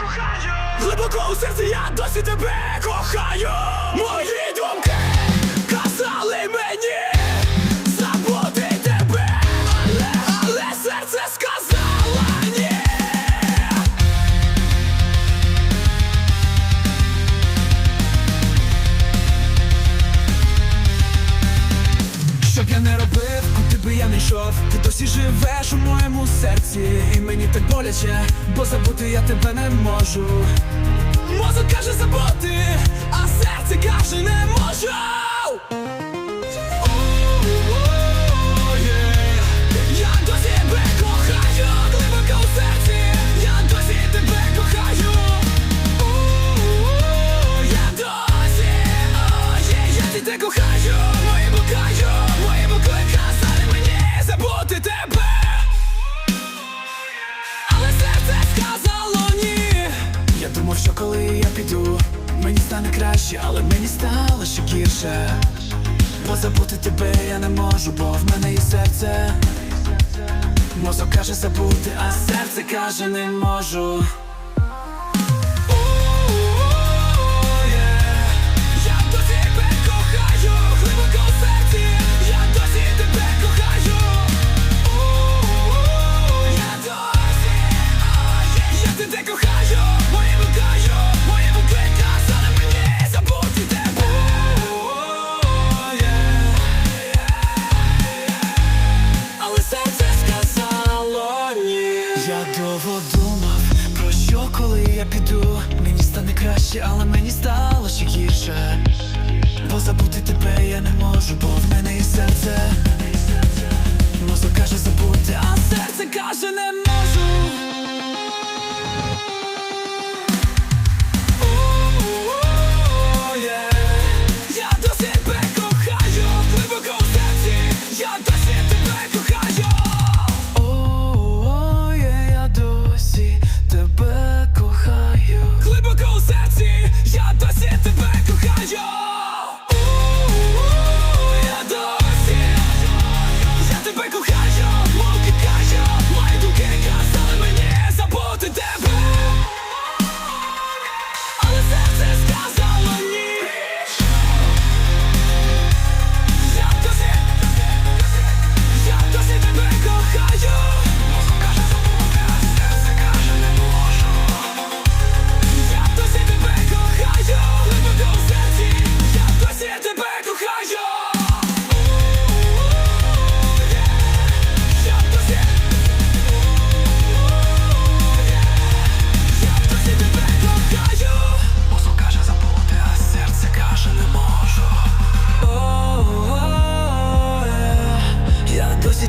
кохаю! Глибоко у серці я досі тебе кохаю. Мої думки казали мені Забути тебе Але, але серце сказало ні. Щоб я не робив, би я не йшов. Ти досі живеш у моєму серці І мені так боляче, бо забути я тебе не можу. Мозок каже забути, а серце каже не можу. Тебе кохаю, глибоко у стане краще, але мені стало ще гірше. Бо забути тебе я не можу, бо в мене є серце. Мозок каже забути, а серце каже не можу. Я досі Я довго думав, про що коли я піду. Мені стане краще, але мені стало ще гірше. Бо забути тебе я не можу, бо в мене є серце. Мозок каже забути, а серце каже не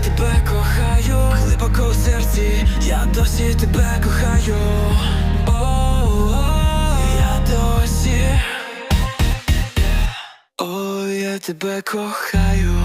тебе кохаю. Глибоко в серці Я досі тебе кохаю. Я досі. О, я тебе кохаю